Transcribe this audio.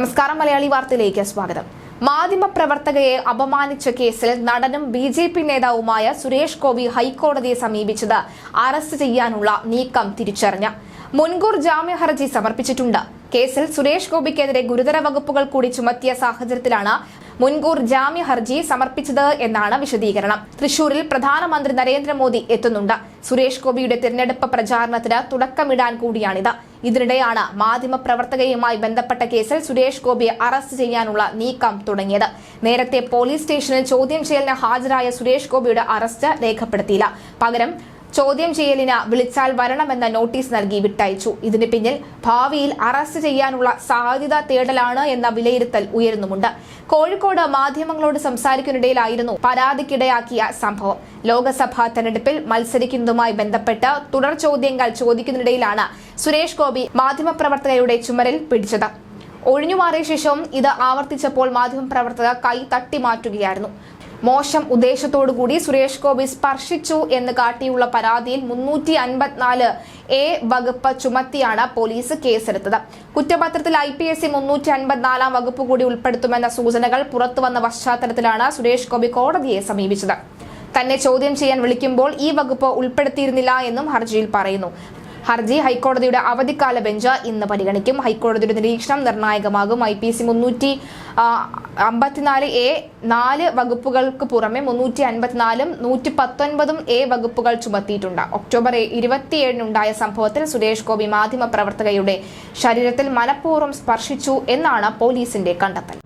നമസ്കാരം മലയാളി വാർത്തയിലേക്ക് സ്വാഗതം. മാധ്യമ പ്രവർത്തകയെ അപമാനിച്ച കേസിൽ നടനും ബി ജെ പി നേതാവുമായ സുരേഷ് ഗോപി ഹൈക്കോടതിയെ സമീപിച്ചത് അറസ്റ്റ് ചെയ്യാനുള്ള നീക്കം തിരിച്ചറിഞ്ഞു മുൻകൂർ ജാമ്യ ഹർജി സമർപ്പിച്ചിട്ടുണ്ട്. കേസിൽ സുരേഷ് ഗോപിക്കെതിരെ ഗുരുതര വകുപ്പുകൾ കൂടി ചുമത്തിയ സാഹചര്യത്തിലാണ് മുൻകൂർ ജാമ്യ ഹർജി സമർപ്പിച്ചത് എന്നാണ് വിശദീകരണം. തൃശൂരിൽ പ്രധാനമന്ത്രി നരേന്ദ്രമോദി എത്തുന്നുണ്ട്. സുരേഷ് ഗോപിയുടെ തിരഞ്ഞെടുപ്പ് പ്രചാരണത്തിന് തുടക്കമിടാൻ കൂടിയാണിത്. ഇതിനിടെയാണ് മാധ്യമപ്രവർത്തകയുമായി ബന്ധപ്പെട്ട കേസിൽ സുരേഷ് ഗോപിയെ അറസ്റ്റ് ചെയ്യാനുള്ള നീക്കം തുടങ്ങിയത്. നേരത്തെ പോലീസ് സ്റ്റേഷനിൽ ചോദ്യം ചെയ്യലിന് ഹാജരായ സുരേഷ് ഗോപിയുടെ അറസ്റ്റ് രേഖപ്പെടുത്തിയില്ല. പകരം ചോദ്യം ചെയ്യലിന് വിളിച്ചാൽ വരണമെന്ന നോട്ടീസ് നൽകി വിട്ടയച്ചു. ഇതിന് പിന്നിൽ ഭാവിയിൽ അറസ്റ്റ് ചെയ്യാനുള്ള സാധ്യത തേടലാണ് എന്ന വിലയിരുത്തൽ ഉയരുന്നുമുണ്ട്. കോഴിക്കോട് മാധ്യമങ്ങളോട് സംസാരിക്കുന്നതിനിടയിലായിരുന്നു പരാതിക്കിടയാക്കിയ സംഭവം. ലോക്സഭാ തെരഞ്ഞെടുപ്പിൽ മത്സരിക്കുന്നതുമായി ബന്ധപ്പെട്ട് തുടർ ചോദ്യങ്ങൾ ചോദിക്കുന്നതിനിടയിലാണ് സുരേഷ് ഗോപി മാധ്യമപ്രവർത്തകയുടെ ചുമരിൽ പിടിച്ചത്. ഒഴിഞ്ഞുമാറിയ ശേഷം ഇത് ആവർത്തിച്ചപ്പോൾ മാധ്യമപ്രവർത്തക കൈ തട്ടി മാറ്റുകയായിരുന്നു. മോശം ഉദ്ദേശത്തോടുകൂടി സുരേഷ് ഗോപി സ്പർശിച്ചു എന്ന് കാട്ടിയുള്ള പരാതിയിൽ മുന്നൂറ്റി അൻപത്തിനാല് എ വകുപ്പ് ചുമത്തിയാണ് പോലീസ് കേസെടുത്തത്. കുറ്റപത്രത്തിൽ ഐ പി എസ് സി മുന്നൂറ്റി അൻപത്തിനാലാം വകുപ്പ് കൂടി ഉൾപ്പെടുത്തുമെന്ന സൂചനകൾ പുറത്തുവന്ന പശ്ചാത്തലത്തിലാണ് സുരേഷ് ഗോപി കോടതിയെ സമീപിച്ചത്. തന്നെ ചോദ്യം ചെയ്യാൻ വിളിക്കുമ്പോൾ ഈ വകുപ്പ് ഉൾപ്പെടുത്തിയിരുന്നില്ല എന്നും ഹർജിയിൽ പറയുന്നു. ഹർജി ഹൈക്കോടതിയുടെ അവധിക്കാല ബെഞ്ച് ഇന്ന് പരിഗണിക്കും. ഹൈക്കോടതിയുടെ നിരീക്ഷണം നിർണായകമാകും. ഐ പി സി മുന്നൂറ്റി അമ്പത്തിനാല് എ നാല് വകുപ്പുകൾക്ക് പുറമെ മുന്നൂറ്റി അൻപത്തിനാലും നൂറ്റി പത്തൊൻപതും എ വകുപ്പുകൾ ചുമത്തിയിട്ടുണ്ട്. ഒക്ടോബർ ഇരുപത്തിയേഴിനുണ്ടായ സംഭവത്തിൽ സുരേഷ് ഗോപി മാധ്യമപ്രവർത്തകയുടെ ശരീരത്തിൽ മനഃപൂർവം സ്പർശിച്ചു എന്നാണ് പോലീസിന്റെ കണ്ടെത്തൽ.